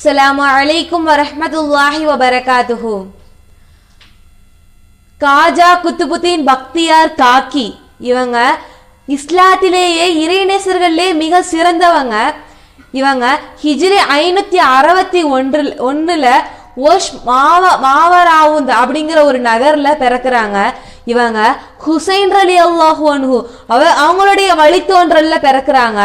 அஸ்ஸலாமு அலைக்கும் வரமத்துல்லாஹி வபரகாத்துஹு காஜா குத்துபுத்தீன் பக்தியார் காக்கி இவங்க இஸ்லாத்திலேயே இறைநேசர்களே மிக சிறந்தவங்க. இவங்க ஹிஜ்ரி ஐநூத்தி அறுபத்தி ஒன்றில் ஒன்றுல ஓஷ் மாவ மாவராவுந்த் அப்படிங்கிற ஒரு நகர்ல பிறக்கிறாங்க. இவங்க ஹுசைன் அலி அல்லாஹு அவ அவங்களுடைய வழித்தோன்றல்ல பிறக்குறாங்க.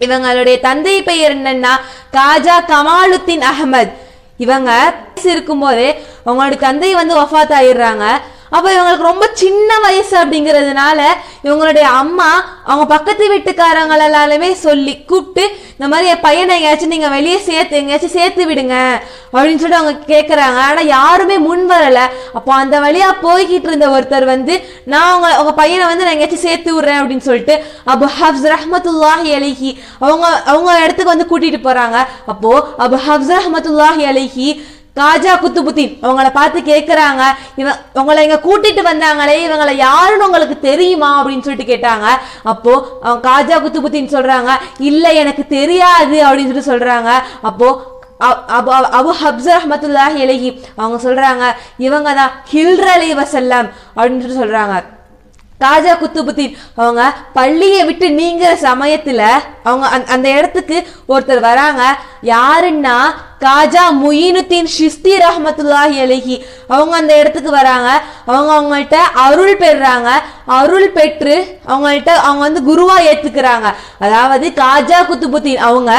இவங்களுடைய தந்தை பெயர் என்னன்னா காஜா கமாலுத்தீன் அகமது இவங்க இருக்கும்போதே அவங்களோட தந்தை வந்து ஒஃபாத் ஆயிடுறாங்க அப்போ இவங்களுக்கு ரொம்ப சின்ன வயசு அப்படிங்கிறதுனால இவங்களுடைய அம்மா அவங்க பக்கத்து வீட்டுக்காரங்கள் எல்லாருமே சொல்லி கூப்பிட்டு இந்த மாதிரி என் பையனை எங்கேயாச்சும் நீங்கள் வெளியே சேர்த்து எங்கேயாச்சும் சேர்த்து விடுங்க அப்படின்னு சொல்லிட்டு அவங்க கேட்குறாங்க ஆனால் யாருமே முன் வரலை. அப்போ அந்த வழியாக போய்கிட்டு இருந்த ஒருத்தர் வந்து நான் அவங்க அவங்க பையனை வந்து நான் எங்கேயாச்சும் சேர்த்து விட்றேன் அப்படின்னு சொல்லிட்டு அபு ஹப்ஸ் ரஹமத்துல்லாஹி அலிஹி அவங்க அவங்க இடத்துக்கு வந்து கூட்டிகிட்டு போகிறாங்க அப்போது அபு ஹப்ஸ் ரஹமத்துல்லாஹி அலிஹி காஜா குத்துபுத்தீன் அவங்கள பார்த்து கேட்குறாங்க இவன் உங்களை இங்கே கூட்டிட்டு வந்தாங்களே இவங்களை யாருன்னு உங்களுக்கு தெரியுமா? அப்படின்னு சொல்லிட்டு கேட்டாங்க. அப்போ அவங்க காஜா குத்துபுத்தின்னு சொல்றாங்க இல்லை எனக்கு தெரியாது. அப்படின்னு சொல்லிட்டு சொல்றாங்க. அப்போ அபு ஹப்சர் அபு ஹப்ஸ் அவங்க சொல்றாங்க இவங்க தான் ஹில்ரலி அலி வசல்லம் அப்படின்னு சொல்லிட்டு சொல்றாங்க. ராஜா குத்துபுத்தீன் அவங்க பள்ளியை விட்டு நீங்கிற சமயத்தில் அவங்க அந்த- அந்த இடத்துக்கு ஒருத்தர் வராங்க. யாருன்னா காஜா முயினுத்தீன் ஷிஸ்தி ரஹமத்துல்லாஹி அலைஹி. அவங்க அந்த இடத்துக்கு வராங்க. அவங்க அவங்கள்ட்ட அருள் பெறுறாங்க அருள் பெற்று அவங்கள்ட்ட அவங்க வந்து குருவா ஏற்றுக்கிறாங்க அதாவது காஜா குத்துபுத்தீன் அவங்க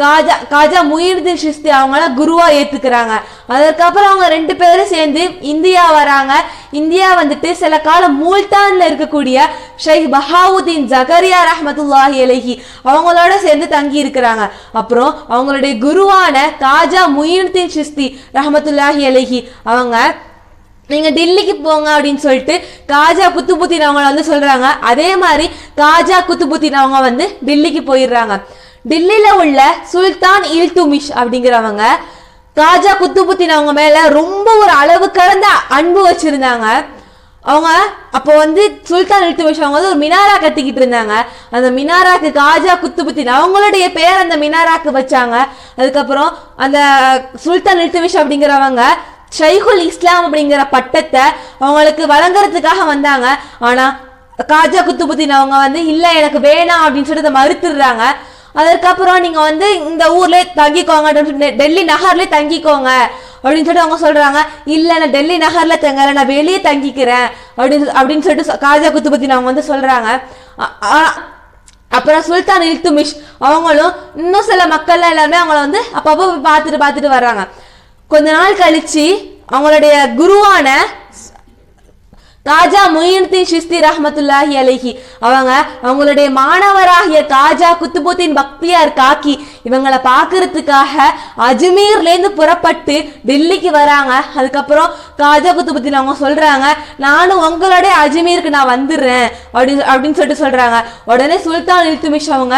காஜா காஜா முயினுதீன் சிஸ்தி அவங்கள குருவா ஏத்துக்கிறாங்க. அதற்கப்புறம் அவங்க ரெண்டு பேரும் சேர்ந்து இந்தியா வராங்க. இந்தியா வந்துட்டு சில காலம் மூல்தான்ல இருக்கக்கூடிய ஷைக் பஹாவுதீன் ஜகரியா ரஹமத்துல்லாஹி அலஹி அவங்களோட சேர்ந்து தங்கி இருக்கிறாங்க. அப்புறம் அவங்களுடைய குருவான காஜா முயினுதீன் சிஸ்தி ரஹமத்துல்லாஹி அலஹி அவங்க நீங்கள் டெல்லிக்கு போங்க அப்படின்னு சொல்லிட்டு காஜா குத்துபுத்தின் அவங்கள வந்து சொல்கிறாங்க அதே மாதிரி காஜா குத்துபுத்தின் அவங்க வந்து டெல்லிக்கு போயிடுறாங்க. டெல்லியில உள்ள சுல்தான் இல்துமிஷ் அப்படிங்கிறவங்க காஜா குத்துபுத்தின் அவங்க மேல ரொம்ப ஒரு அளவு கடந்த அன்பு வச்சிருந்தாங்க. அவங்க அப்போ வந்து சுல்தான் இல்துமிஷ் அவங்க வந்து ஒரு மினாரா கட்டிக்கிட்டு இருந்தாங்க. அந்த மினாராக்கு காஜா குத்துபுத்தின் அவங்களுடைய பேர் அந்த மினாராக்கு வச்சாங்க. அதுக்கப்புறம் அந்த சுல்தான் இல்துமிஷ் அப்படிங்கிறவங்க ஷைகுல் இஸ்லாம் அப்படிங்கிற பட்டத்தை அவங்களுக்கு வழங்குறதுக்காக வந்தாங்க. ஆனா காஜா குத்துபுத்தின் அவங்க வந்து இல்லை எனக்கு வேணாம் அப்படின்னு சொல்லிட்டு அதை மறுத்துடுறாங்க. அதுக்கப்புறம் நீங்க வந்து இந்த ஊர்ல தங்கிக்கோங்க அப்படின்னு சொல்லிட்டு டெல்லி நகர்ல தங்கிக்கோங்க அப்படின்னு சொல்லிட்டு அவங்க சொல்றாங்க. இல்ல நான் டெல்லி நகர்ல தங்கல நான் வெளியே தங்கிக்கிறேன் அப்படின்னு அப்படின்னு சொல்லிட்டு காஜா காஜா பத்தி அவங்க வந்து சொல்றாங்க. அப்புறம் சுல்தான் இல்துமிஷ் அவங்களும் இன்னும் சில மக்கள் எல்லாருமே அவங்கள வந்து அப்பப்போ பார்த்துட்டு பார்த்துட்டு வர்றாங்க. கொஞ்ச நாள் கழிச்சு அவங்களுடைய குருவான காஜா முயினுத்தீன் ஷிஸ்தி ரஹமத்துல்லாஹி அலைஹி. அவங்க அவங்களுடைய மாணவராகிய காஜா குத்துபுத்தின் பக்தியார் காக்கி இவங்களை பார்க்கறதுக்காக அஜ்மீர்லேருந்து புறப்பட்டு டெல்லிக்கு வராங்க. அதுக்கப்புறம் காஜா குத்துபுத்தீன் அவங்க சொல்கிறாங்க நானும் உங்களோட அஜ்மீருக்கு நான் வந்துடுறேன். அப்படின்னு அப்படின்னு சொல்லிட்டு சொல்கிறாங்க உடனே சுல்தான் இல்துமிஷ் அவங்க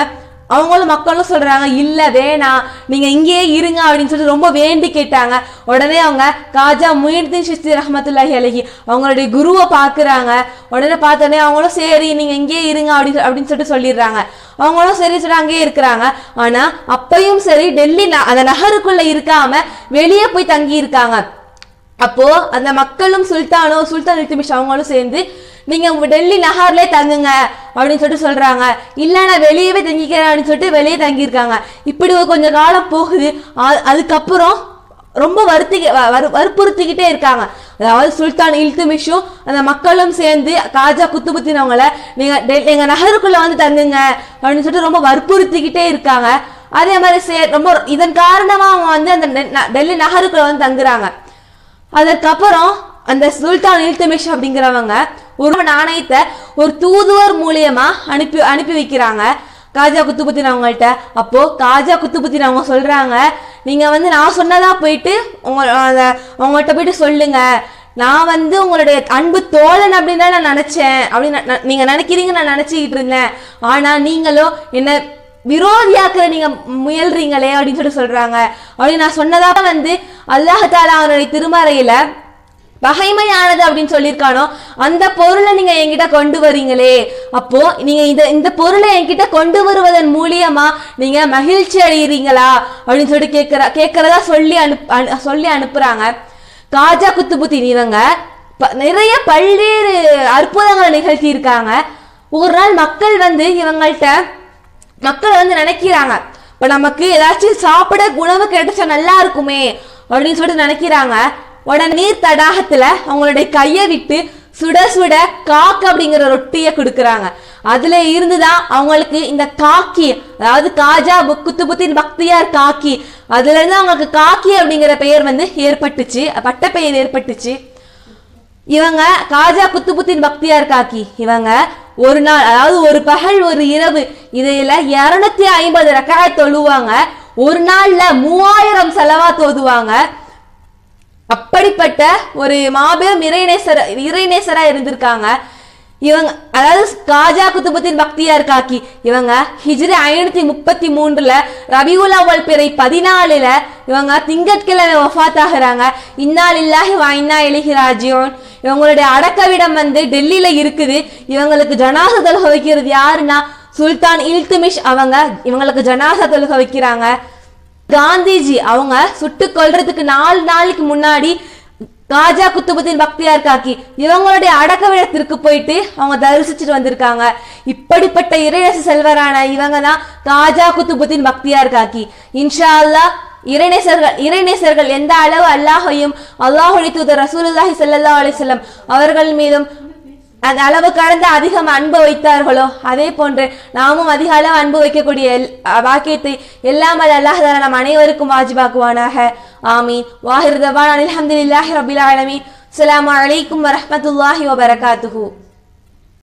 அவங்களும் மக்களும் சொல்றாங்க இல்ல வேணாம் நீங்க இங்கேயே இருங்க அப்படின்னு சொல்லிட்டு ரொம்ப வேண்டி கேட்டாங்க. உடனே அவங்க காஜா முயினுதீன் சிஸ்தி ரஹமத்துல்லாஹி அலைஹி அவங்களுடைய குருவை பாக்குறாங்க உடனே பார்த்தோன்னே அவங்களும் சரி நீங்க இங்கேயே இருங்க அப்படின்னு அப்படின்னு சொல்லிட்டு சொல்லிடுறாங்க. அவங்களும் சரி சொல்லி அங்கேயே இருக்கிறாங்க. ஆனா அப்பையும் சரி டெல்லி அந்த நகருக்குள்ள இருக்காம வெளியே போய் தங்கி இருக்காங்க அப்போ அந்த மக்களும் சுல்தானும் சுல்தான் இல்துமிஷ் அவங்களும் சேர்ந்து நீங்க டெல்லி நகர்லயே தங்குங்க அப்படின்னு சொல்லிட்டு சொல்றாங்க. இல்ல நான் வெளியவே தங்கிக்கிறேன் அப்படின்னு சொல்லிட்டு வெளியே தங்கியிருக்காங்க. இப்படி கொஞ்சம் கொஞ்ச காலம் போகுது. அதுக்கப்புறம் ரொம்ப வருத்தி வ- வற்புறுத்திக்கிட்டே இருக்காங்க. அதாவது சுல்தான் இல்துமிஷும் அந்த மக்களும் சேர்ந்து காஜா குத்து குத்தினவங்கள நீங்க டெ- எங்க நகருக்குள்ள வந்து தங்குங்க அப்படின்னு சொல்லிட்டு ரொம்ப வற்புறுத்திக்கிட்டே இருக்காங்க. அதே மாதிரி சே ரொம்ப இதன் காரணமா அவங்க வந்து அந்த டெல்லி நகருக்குள்ள வந்து தங்குறாங்க. அதற்கப்புறம் அந்த சுல்தான் இல்தமிஷ் அப்படிங்கிறவங்க ஒரு நாணயத்தை ஒரு தூதுவர் மூலியமா அனுப்பி அனுப்பி வைக்கிறாங்க. காஜா குத்துபுத்தின் அவங்கள்ட்ட அப்போ காஜா குத்துபுத்தின் அவங்க சொல்றாங்க நீங்க வந்து நான் சொன்னதா போயிட்டு உங்க உங்கள்கிட்ட போயிட்டு சொல்லுங்க. நான் வந்து உங்களுடைய அன்பு தோழன் அப்படின்னு தான் நான் நினைச்சேன். அப்படின்னு நீங்க நினைக்கிறீங்க நான் நினைச்சுக்கிட்டு இருந்தேன். ஆனா நீங்களோ என்ன விரோதியாக்குற நீங்க முயல்றீங்களே அப்படின்னு சொல்லிட்டு சொல்றாங்க. அப்படின்னு நான் சொன்னதாக வந்து அல்லாஹ் தாலா அவனுடைய திருமறையில பகைமையானது அப்படின்னு சொல்லியிருக்கானோ அந்த பொருளை நீங்க என்கிட்ட கொண்டு வரீங்களே. அப்போ நீங்க இந்த இந்த பொருளை என்கிட்ட கொண்டு வருவதன் மூலியமா நீங்க மகிழ்ச்சி அடைகிறீங்களா அப்படின்னு சொல்லிட்டு கேட்கிற கேட்கறதா சொல்லி அனுப் அனு- சொல்லி அனுப்புறாங்க. காஜா குத்துபுத்தீன் இவங்க ப- நிறைய பல்வேறு அற்புதங்களை நிகழ்த்தி இருக்காங்க ஒரு நாள் மக்கள் வந்து இவங்கள்ட்ட மக்கள் வந்து நினைக்கிறாங்க இப்ப நமக்கு ஏதாச்சும் சாப்பிட உணவு கிடைச்சா நல்லா இருக்குமே அப்படின்னு சொல்லிட்டு நினைக்கிறாங்க. உடனே நீர் தடாகத்துல அவங்களுடைய கையை விட்டு சுட சுட காக்கு அப்படிங்கிற ரொட்டியை கொடுக்குறாங்க. அதுல இருந்துதான் அவங்களுக்கு இந்த காக்கி அதாவது காஜா குத்து குத்துபுத்தின் பக்தியார் காக்கி அதுல இருந்து அவங்களுக்கு காக்கி அப்படிங்கிற பெயர் வந்து ஏற்பட்டுச்சு பட்ட பெயர் ஏற்பட்டுச்சு. இவங்க காஜா குத்துபுத்தின் பக்தியார் காக்கி இவங்க ஒரு நாள் அதாவது ஒரு பகல் ஒரு இரவு இதில் இரநூத்தி ஐம்பது ரக்காய் தொழுவாங்க. ஒரு நாள்ல மூவாயிரம் செலவா தோதுவாங்க அப்படிப்பட்ட ஒரு மாபெரும் இறைநேசர் இறைநேசரா இருந்திருக்காங்க. இவங்க அதாவது காஜா குத்துபத்தின் பக்தியார் காக்கி இவங்க ஹிஜ்ரி ஐநூத்தி முப்பத்தி மூன்றுல ரபியுல் அவ்வல் பிறை பதினாலுல இவங்க திங்கட்கிழமை ஒஃபாத் ஆகுறாங்க இன்னால் இல்லாஹி வாய்னா இலைஹி ராஜியோன். இவங்களுடைய அடக்கவிடம் வந்து டெல்லியில இருக்குது. இவங்களுக்கு ஜனாச தொழுக வைக்கிறது யாருன்னா சுல்தான் இல்துமிஷ் அவங்க இவங்களுக்கு ஜனாசா தொழுக வைக்கிறாங்க காந்திஜி அவங்க சுட்டு கொல்றதுக்கு நாலு நாளைக்கு முன்னாடி காஜா குத்துபுத்தின் பக்தியார் காக்கி இவங்களுடைய அடக்க விடத்திற்கு போயிட்டு அவங்க தரிசிச்சுட்டு வந்திருக்காங்க. இப்படிப்பட்ட இறைநேச செல்வரான இவங்க தான் காஜா குத்துபுத்தின் பக்தியார் காக்கி இன்ஷா அல்லாஹ் இறைநேசர்கள் இறைநேசர்கள் எந்த அளவு அல்லாஹையும் அல்லாஹுடைய தூதர் ரசூலுல்லாஹி ஸல்லல்லாஹு அலைஹி வஸல்லம் அவர்கள் மீதும் அந்த அளவு கடந்த அதிகம் அன்பு வைத்தார்களோ அதே போன்று நாமும் அதிக அளவு அன்பு வைக்கக்கூடிய எல்- வாக்கியத்தை எல்லாம் அது அல்லாஹ் தஆலா நம் அனைவருக்கும் வாஜிபாக்குவானாக. ஆமீன். வாஹிர் தவான் அல்ஹம்துலில்லாஹி ரபில் ஆலமீன். அஸ்ஸலாமு அலைக்கும் வரஹ்மத்துல்லாஹி வபரகாத்துஹு.